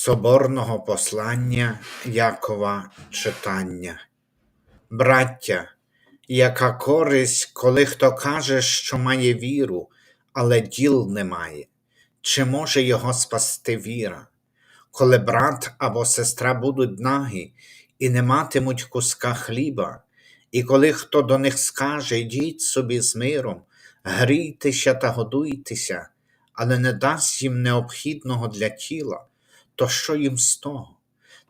Соборного послання Якова читання. Браття, яка користь, коли хто каже, що має віру, але діл немає, чи може його спасти віра? Коли брат або сестра будуть нагі і не матимуть куска хліба, і коли хто до них скаже, йдіть собі з миром, грійтеся та годуйтеся, але не дасть їм необхідного для тіла, то що їм з того?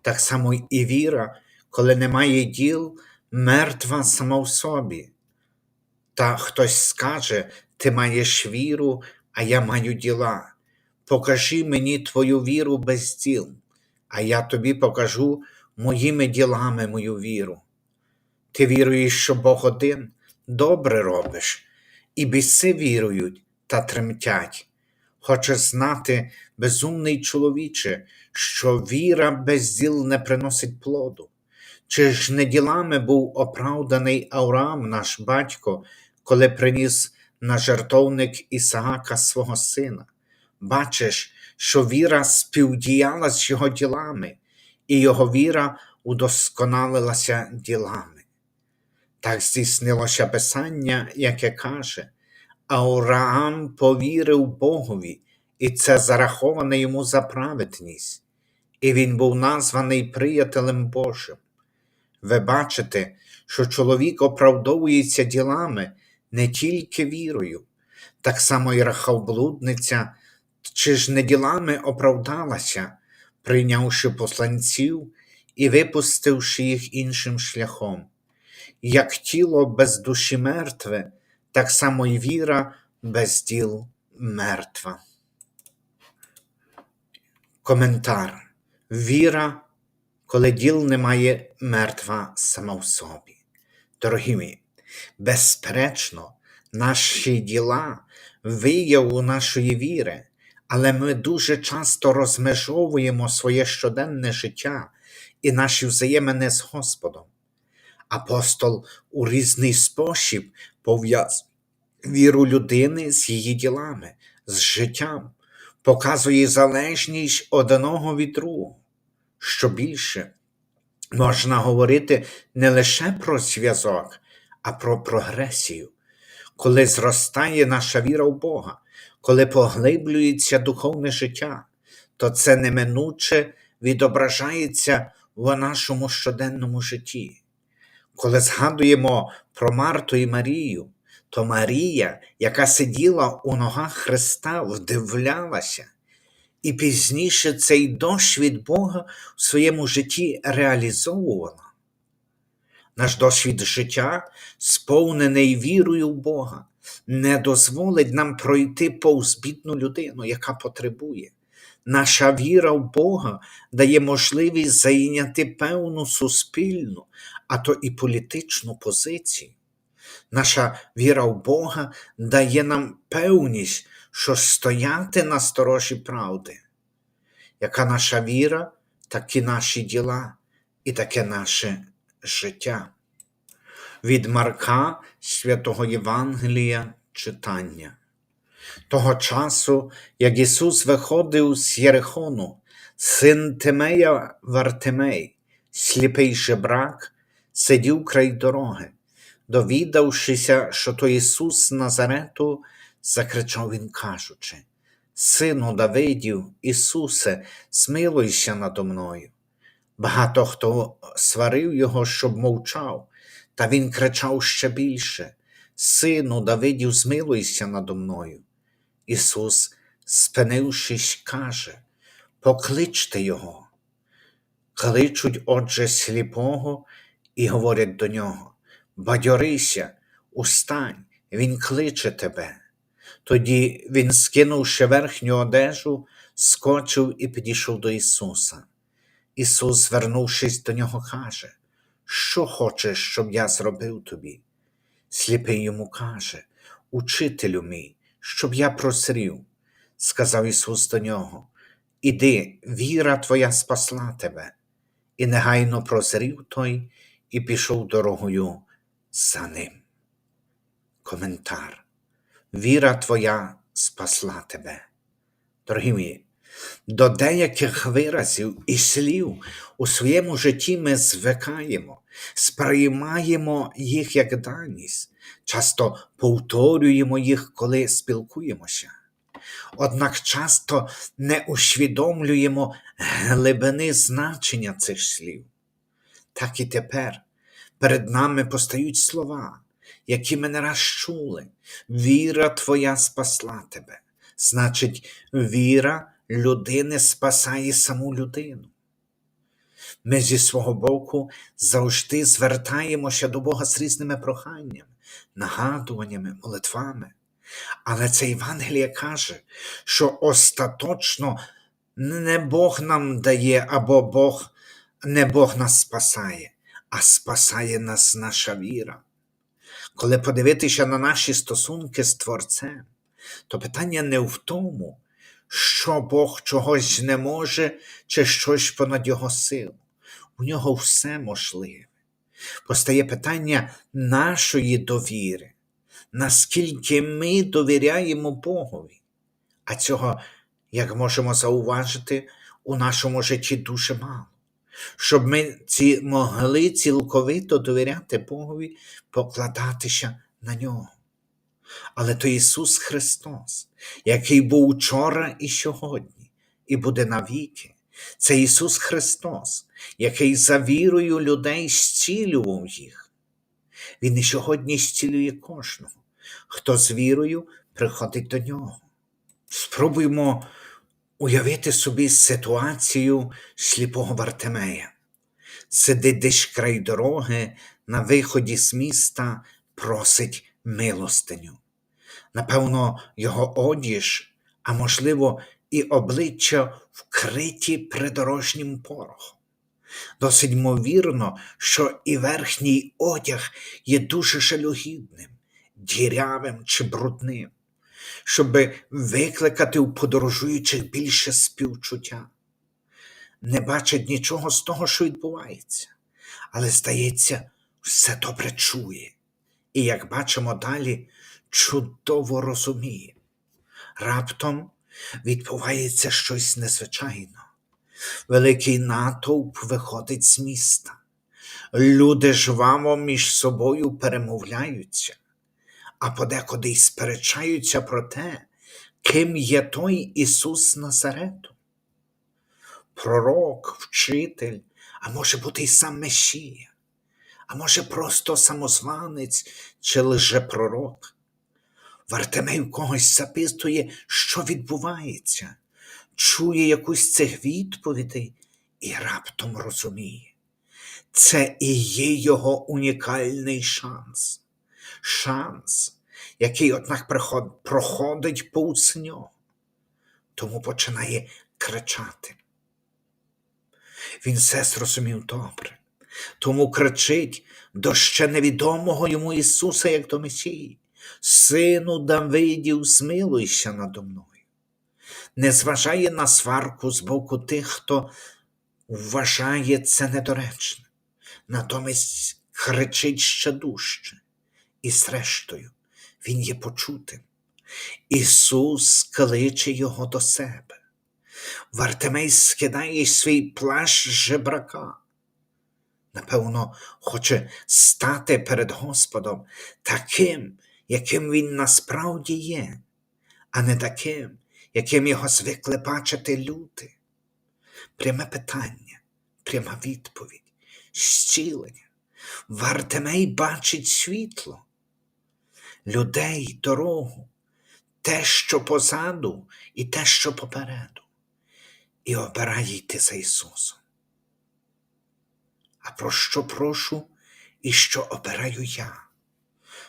Так само і віра, коли немає діл, мертва сама в собі. Та хтось скаже, ти маєш віру, а я маю діла. Покажи мені твою віру без діл, а я тобі покажу моїми ділами мою віру. Ти віруєш, що Бог один, добре робиш, і біси вірують та тремтять. Хочеш знати, безумний чоловіче, що віра без діл не приносить плоду. Чи ж не ділами був оправданий Авраам, наш батько, коли приніс на жертовник Ісаака свого сина? Бачиш, що віра співдіяла з його ділами, і його віра удосконалилася ділами. Так здійснилося Писання, яке каже, Авраам повірив Богові, і це зараховано йому за праведність, і він був названий приятелем Божим. Ви бачите, що чоловік оправдовується ділами не тільки вірою, так само і рахавблудниця, чи ж не ділами оправдалася, прийнявши посланців і випустивши їх іншим шляхом. Як тіло без душі мертве, так само і віра без діл мертва. Коментар. Віра, коли діл немає мертва сама в собі. Дорогі мої, безперечно, наші діла вияву нашої віри, але ми дуже часто розмежовуємо своє щоденне життя і наші взаємини з Господом. Апостол у різний спосіб пов'язує віру людини з її ділами, з життям, показує залежність одного від другого. Що більше, можна говорити не лише про зв'язок, а про прогресію, коли зростає наша віра в Бога, коли поглиблюється духовне життя, то це неминуче відображається в нашому щоденному житті. Коли згадуємо про Марту і Марію, то Марія, яка сиділа у ногах Христа, вдивлялася, і пізніше цей досвід Бога в своєму житті реалізовувала. Наш досвід життя, сповнений вірою в Бога, не дозволить нам пройти повз бідну людину, яка потребує. Наша віра в Бога дає можливість зайняти певну суспільну, а то і політичну позицію. Наша віра в Бога дає нам певність, що стояти на сторожі правди. Яка наша віра, такі наші діла і таке наше життя. Від Марка святого Євангелія читання. Того часу, як Ісус виходив з Єрихону, син Тимея Вартимей, сліпий жебрак, сидів край дороги. Довідавшися, що то Ісус Назарету, закричав він, кажучи: Сину Давидів, Ісусе, смилуйся надо мною. Багато хто сварив його, щоб мовчав, та він кричав ще більше: Сину Давидів, змилуйся надо мною. Ісус, спинившись, каже: Покличте Його. Кличуть, отже, сліпого і говорять до нього: Бадьорися, устань, Він кличе тебе. Тоді він, скинувши верхню одежу, скочив і підійшов до Ісуса. Ісус, звернувшись до нього, каже, Що хочеш, щоб я зробив тобі? Сліпий йому каже, Учителю мій, щоб я прозрів. Сказав Ісус до нього, Іди, віра твоя спасла тебе. І негайно прозрів той і пішов дорогою за ним. Коментар. Віра твоя спасла тебе. Дорогі мої, до деяких виразів і слів у своєму житті ми звикаємо, сприймаємо їх як даність, часто повторюємо їх, коли спілкуємося. Однак часто не усвідомлюємо глибини значення цих слів. Так і тепер перед нами постають слова, які ми не раз чули. Віра твоя спасла тебе. Значить, віра людини спасає саму людину. Ми зі свого боку завжди звертаємося до Бога з різними проханнями, нагадуваннями, молитвами. Але це Євангеліє каже, що остаточно не Бог нам дає, або Бог, не Бог нас спасає, а спасає нас наша віра. Коли подивитися на наші стосунки з Творцем, то питання не в тому, що Бог чогось не може чи щось понад його силу. У нього все можливе. Постає питання нашої довіри, наскільки ми довіряємо Богові. А цього, як можемо зауважити, у нашому житті дуже мало. Щоб ми ці могли цілковито довіряти Богові, покладатися на нього. Але то Ісус Христос, який був учора і сьогодні, і буде навіки. Це Ісус Христос, який за вірою людей зцілював їх. Він і сьогодні зцілює кожного, хто з вірою приходить до нього. Спробуємо уявити собі ситуацію сліпого Вартемея. Сидить десь край дороги, на виході з міста просить милостиню. Напевно, його одіж, а можливо, і обличчя вкриті придорожнім порохом. Досить ймовірно, що і верхній одяг є дуже жалюгідним, дірявим чи брудним, щоб викликати у подорожуючих більше співчуття. Не бачить нічого з того, що відбувається, але, здається, все добре чує. І, як бачимо далі, чудово розуміє. Раптом відбувається щось незвичайне. Великий натовп виходить з міста. Люди жваво між собою перемовляються, а подекуди й сперечаються про те, ким є той Ісус Назарету. Пророк, вчитель, а може бути й сам Месія, а може просто самозванець чи лжепророк. Вартемей в когось запитує, що відбувається, чує якусь цих відповідей і раптом розуміє. Це і є його унікальний шанс. Шанс, який, однак, проходить повз нього. Тому починає кричати. Він все зрозумів добре, тому кричить до ще невідомого йому Ісуса, як до Месії. Сину Давидів, змилуйся надо мною. Не зважає на сварку з боку тих, хто вважає це недоречним. Натомість кричить ще дужче. І зрештою, він є почутим. Ісус кличе його до себе. Вартемей скидає свій плащ жебрака. Напевно, хоче стати перед Господом таким, яким він насправді є, а не таким, яким його звикли бачити люди. Пряме питання, пряма відповідь, зцілення. Вартемей бачить світло, людей, дорогу, те, що позаду, і те, що попереду, і обирає йти за Ісусом. А про що прошу і що обираю я?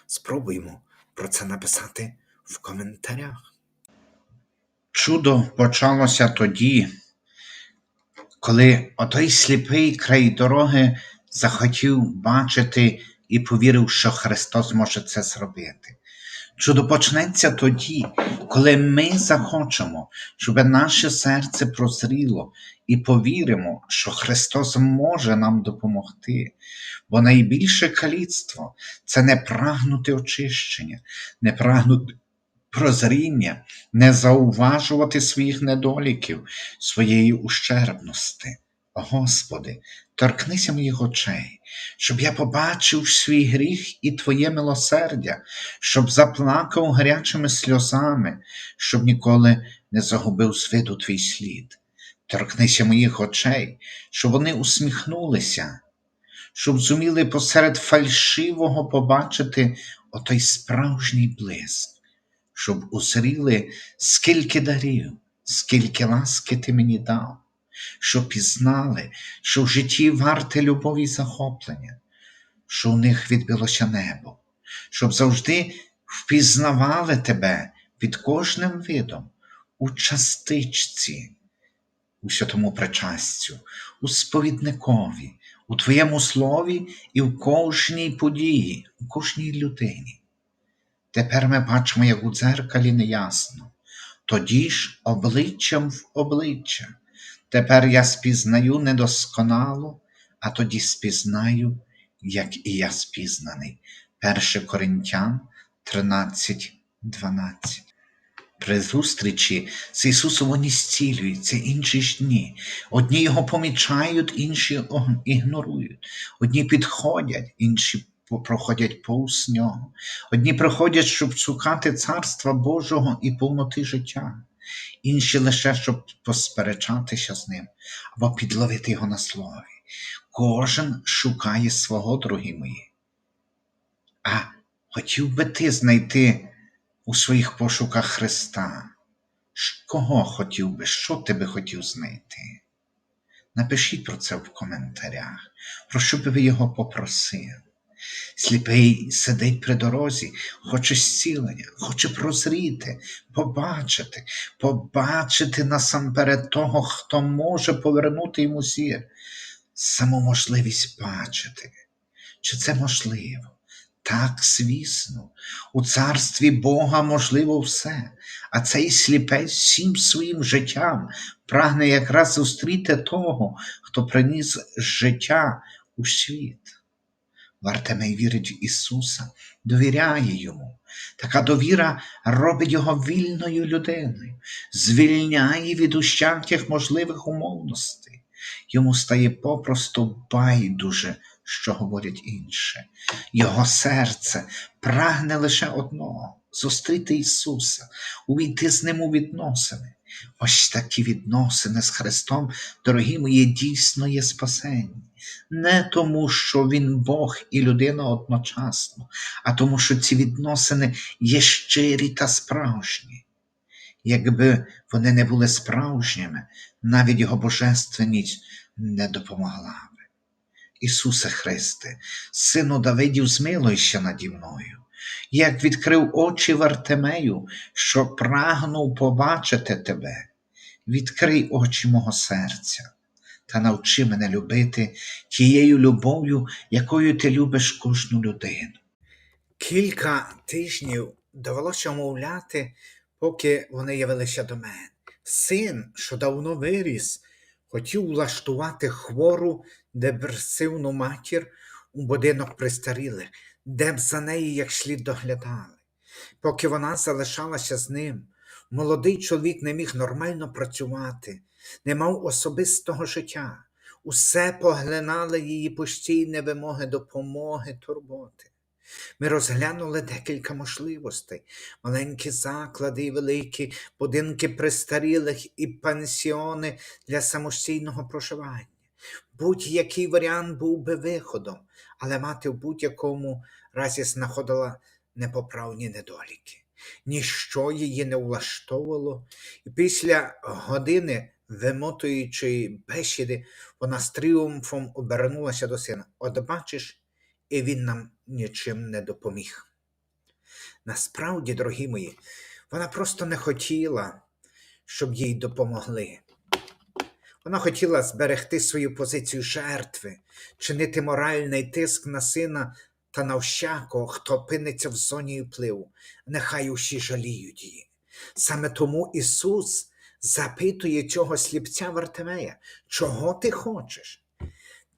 Спробуємо про це написати в коментарях. Чудо почалося тоді, коли отой сліпий край дороги захотів бачити і повірив, що Христос може це зробити. Чудо почнеться тоді, коли ми захочемо, щоб наше серце прозріло і повіримо, що Христос може нам допомогти. Бо найбільше каліцтво це не прагнути очищення, не прагнути прозріння, не зауважувати своїх недоліків, своєї ущербності. Господи, торкнися моїх очей, щоб я побачив свій гріх і Твоє милосердя, щоб заплакав гарячими сльозами, щоб ніколи не загубив з виду твій слід. Торкнися моїх очей, щоб вони усміхнулися, щоб зуміли посеред фальшивого побачити отой справжній блиск, щоб узріли, скільки дарів, скільки ласки ти мені дав, щоб пізнали, що в житті варте любові і захоплення, що в них відбилося небо, щоб завжди впізнавали тебе під кожним видом у частичці, у святому причастю, у сповідникові, у твоєму слові і в кожній події, у кожній людині. Тепер ми бачимо, як у дзеркалі неясно, тоді ж обличчям в обличчя. Тепер я спізнаю недосконало, а тоді спізнаю, як і я спізнаний. 1 Коринтян 13, 12. При зустрічі з Ісусом вони зцілюються, інші ж ні. Одні його помічають, інші ігнорують. Одні підходять, інші проходять повз нього. Одні приходять, щоб шукати царства Божого і повноти життя, інші лише щоб посперечатися з ним або підловити його на слові. Кожен шукає свого, дорогі мої. А хотів би ти знайти у своїх пошуках Христа? Кого хотів би, що ти би хотів знайти? Напишіть про це в коментарях, про що би ви його попросили. Сліпий сидить при дорозі, хоче зцілення, хоче прозріти, побачити, побачити насамперед того, хто може повернути йому зір, саму можливість бачити. Чи це можливо? Так, звісно, у царстві Бога можливо все, а цей сліпець всім своїм життям прагне якраз зустріти того, хто приніс життя у світ. Вартемей вірить в Ісуса, довіряє йому. Така довіра робить його вільною людиною, звільняє від усяких можливих умовностей. Йому стає попросту байдуже, що говорять інші. Його серце прагне лише одного зустріти Ісуса, увійти з Ним у відносини. Ось такі відносини з Христом, дорогі мої, дійсно є спасення не тому, що він Бог і людина одночасно, а тому, що ці відносини є щирі та справжні. Якби вони не були справжніми, навіть його божественність не допомогла би. Ісусе Христе, сину Давидів, змилуйся наді мною. Як відкрив очі Вартемею, що прагнув побачити тебе, відкрий очі мого серця та навчи мене любити тією любов'ю, якою ти любиш кожну людину. Кілька тижнів довелося мовляти, поки вони явилися до мене. Син, що давно виріс, хотів влаштувати хвору депресивну матір у будинок престарілих, де б за неї як слід доглядали. Поки вона залишалася з ним, молодий чоловік не міг нормально працювати, не мав особистого життя. Усе поглинали її постійні вимоги допомоги, турботи. Ми розглянули декілька можливостей: маленькі заклади і великі будинки престарілих і пансіони для самостійного проживання. Будь-який варіант був би виходом, але мати в будь-якому разі знаходила непоправні недоліки. Ніщо її не влаштовувало, і після години вимотуючої бесіди вона з тріумфом обернулася до сина. От бачиш, і він нам нічим не допоміг. Насправді, дорогі мої, вона просто не хотіла, щоб їй допомогли. Вона хотіла зберегти свою позицію жертви, чинити моральний тиск на сина та на всякого, хто опиниться в зоні впливу. Нехай усі жаліють її. Саме тому Ісус запитує цього сліпця Вартимея, чого ти хочеш?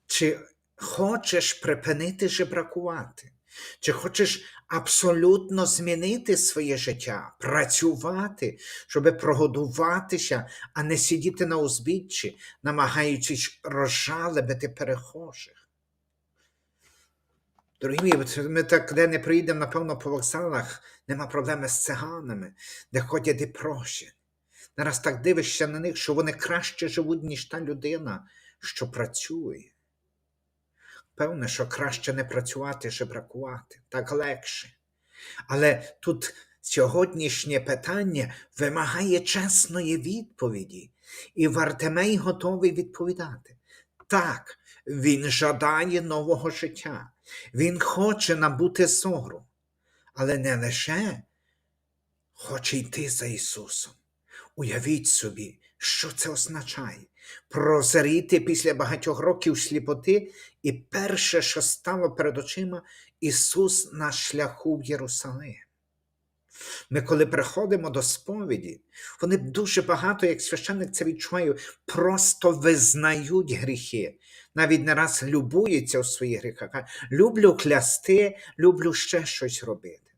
Чи хочеш припинити жебракувати? Чи хочеш абсолютно змінити своє життя, працювати, щоб прогодуватися, а не сидіти на узбіччі, намагаючись розжалебити перехожих? Дорогі ми так, де не приїдемо, напевно, по вокзалах, нема проблеми з циганами, де ходять і просять. Нараз так дивишся на них, що вони краще живуть, ніж та людина, що працює. Певне, що краще не працювати, жебракувати, так легше. Але тут сьогоднішнє питання вимагає чесної відповіді, і Вартемей готовий відповідати. Так, він жадає нового життя, він хоче набути зору, але не лише хоче йти за Ісусом. Уявіть собі, що це означає прозріти після багатьох років сліпоти, і перше, що стало перед очима, Ісус на шляху в Єрусалим. Ми, коли приходимо до сповіді, вони дуже багато, як священник це відчуваю, просто визнають гріхи. Навіть не раз любуються у своїх гріхах. Люблю клясти, люблю ще щось робити.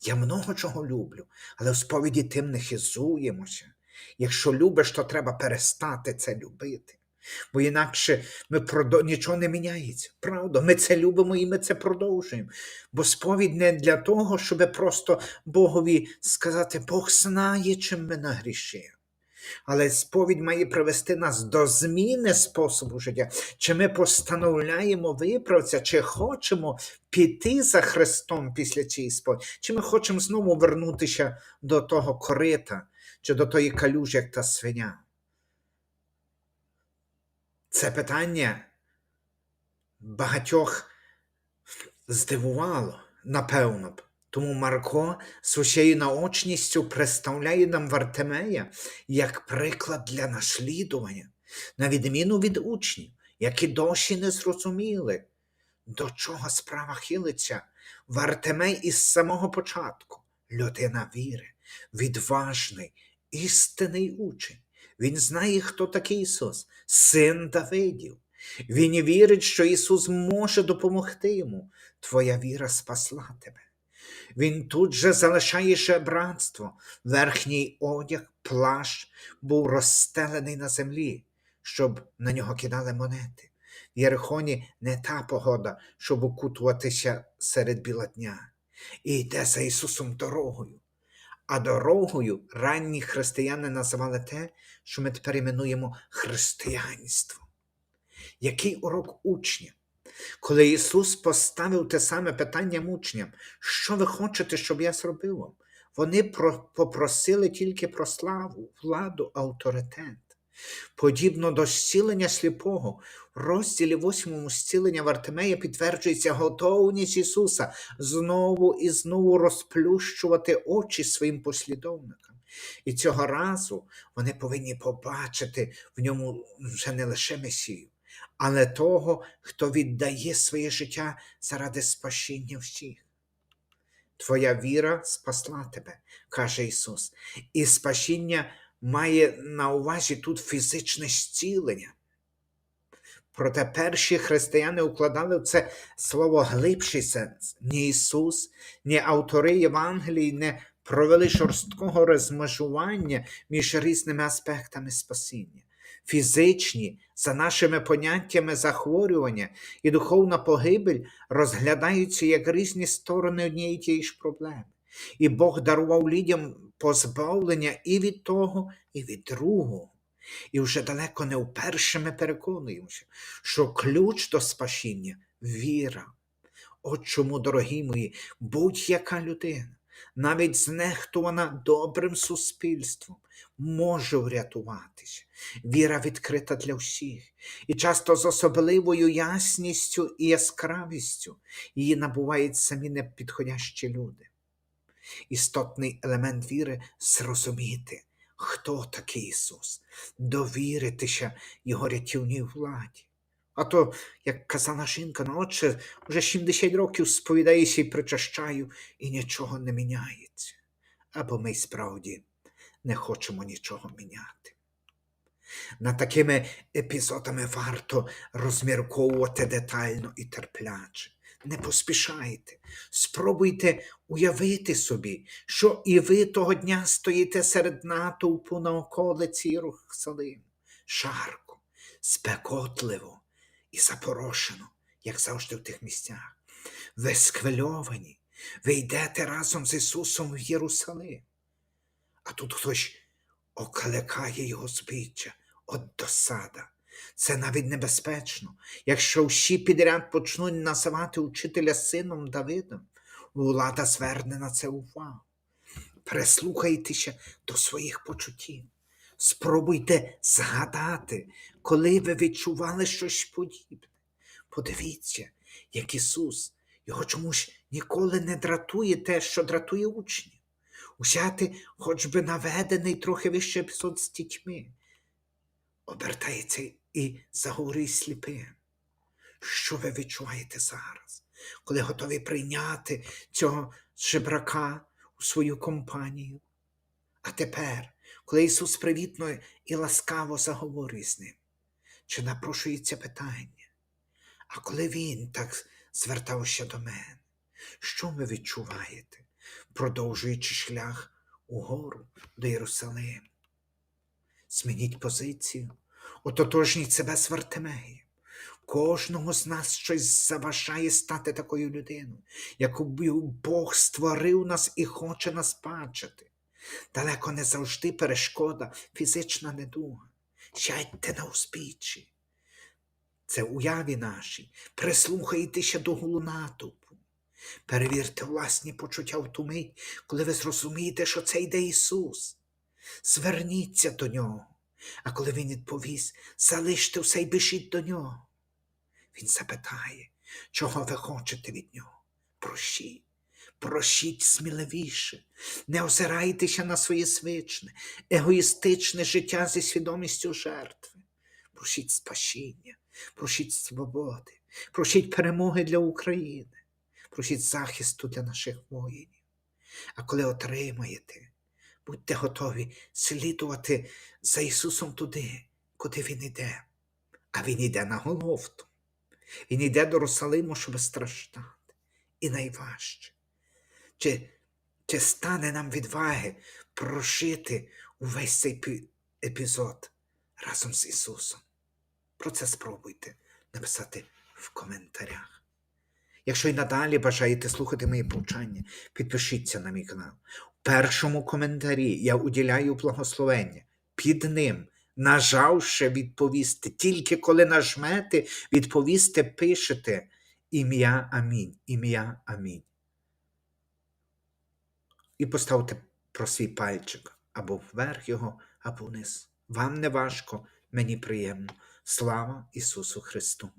Я много чого люблю, але в сповіді тим не хизуємося. Якщо любиш, то треба перестати це любити. Бо інакше ми продо... нічого не міняється. Правда, ми це любимо і ми це продовжуємо. Бо сповідь не для того, щоб просто Богові сказати, Бог знає, чим ми нагрішили. Але сповідь має привести нас до зміни способу життя. Чи ми постановляємо виправця, чи хочемо піти за Христом після цієї сповіді, чи ми хочемо знову вернутися до того корита, чи до тої калюжі, як та свиня. Це питання багатьох здивувало, напевно б. Тому Марко з усією наочністю представляє нам Вартемея як приклад для наслідування, на відміну від учнів, які досі не зрозуміли, до чого справа хилиться. Вартемей із самого початку людина віри, відважний, істинний учень. Він знає, хто такий Ісус, син Давидів. Він вірить, що Ісус може допомогти йому. Твоя віра спасла тебе. Він тут же залишає жебратство. Верхній одяг, плащ був розстелений на землі, щоб на нього кидали монети. В Єрихоні не та погода, щоб укутуватися серед біла дня. І йде за Ісусом дорогою. А дорогою ранні християни називали те, що ми тепер іменуємо християнство. Який урок учня? Коли Ісус поставив те саме питання учням, що ви хочете, щоб я зробив? Вони попросили тільки про славу, владу, авторитет. Подібно до зцілення сліпого, в розділі 8 зцілення Вартимея підтверджується готовність Ісуса знову і знову розплющувати очі своїм послідовникам. І цього разу вони повинні побачити в ньому вже не лише Месію, але того, хто віддає своє життя заради спасіння всіх. Твоя віра спасла тебе, каже Ісус, і спасіння має на увазі тут фізичне зцілення. Проте перші християни укладали в це слово глибший сенс. Ні Ісус, ні автори Євангелії не провели жорсткого розмежування між різними аспектами спасіння. Фізичні, за нашими поняттями захворювання і духовна погибель розглядаються як різні сторони однієї тієї ж проблеми. І Бог дарував людям позбавлення і від того, і від другого. І вже далеко не вперше ми переконуємося, що ключ до спасіння віра. От чому, дорогі мої, будь-яка людина, навіть знехтувана добрим суспільством, може врятуватися. Віра відкрита для всіх, і часто з особливою ясністю і яскравістю її набувають самі непідходящі люди. Істотний елемент віри зрозуміти, хто такий Ісус, довіритися Його рятівній владі. А то, як казала жінка, ну отче, вже 70 років сповідаюся і причащаю, і нічого не міняється. Або ми справді не хочемо нічого міняти. Над такими епізодами варто розмірковувати детально і терпляче. Не поспішайте, спробуйте уявити собі, що і ви того дня стоїте серед натовпу на околиці Єрусалиму. Жарко, спекотливо і запорошено, як завжди в тих місцях. Ви схвильовані, ви йдете разом з Ісусом в Єрусалим. А тут хтось окликає його збіччя, от досада. Це навіть небезпечно. Якщо всі підряд почнуть називати учителя сином Давидом, влада зверне на це увагу. Прислухайтеся до своїх почуттів. Спробуйте згадати, коли ви відчували щось подібне. Подивіться, як Ісус, його чомусь ніколи не дратує те, що дратує учнів. Взяти хоч би наведений трохи вище епізод з дітьми. Обертається і заговорює сліпим. Що ви відчуваєте зараз, коли готові прийняти цього жебрака у свою компанію? А тепер, коли Ісус привітно і ласкаво заговорює з ним, чи напрошується питання? А коли Він так звертався до мене, що ви відчуваєте, продовжуючи шлях угору до Єрусалиму? Змініть позицію, ототожніть себе з Вартимеєм. Кожного з нас щось заважає стати такою людиною, якою Бог створив нас і хоче нас бачити. Далеко не завжди перешкода фізична недуга. Сядьте на узбіччі. Це уяві наші, прислухайтеся до гулу натовпу. Перевірте власні почуття в ту мить, коли ви зрозумієте, що це йде Ісус. Зверніться до нього, а коли Він відповість, залиште все й біжіть до нього. Він запитає, чого ви хочете від нього. Прощіть, прощіть сміливіше, не озирайтеся на своє звичне, егоїстичне життя зі свідомістю жертви. Прощіть спасіння, прощіть свободи, прощіть перемоги для України, прощіть захисту для наших воїнів. А коли отримаєте, будьте готові слідувати за Ісусом туди, куди Він іде. А Він йде на Голгофту. Він йде до Русалиму, щоб страждати. І найважче, чи, чи стане нам відваги прожити увесь цей епізод разом з Ісусом? Про це спробуйте написати в коментарях. Якщо й надалі бажаєте слухати мої повчання, підпишіться на мій канал. Першому коментарі я уділяю благословення. Під ним, нажавши відповісти, тільки коли нажмете відповісти, пишете ім'я Амінь. Ім'я Амінь. І поставте про свій пальчик або вверх його, або вниз. Вам не важко, мені приємно. Слава Ісусу Христу!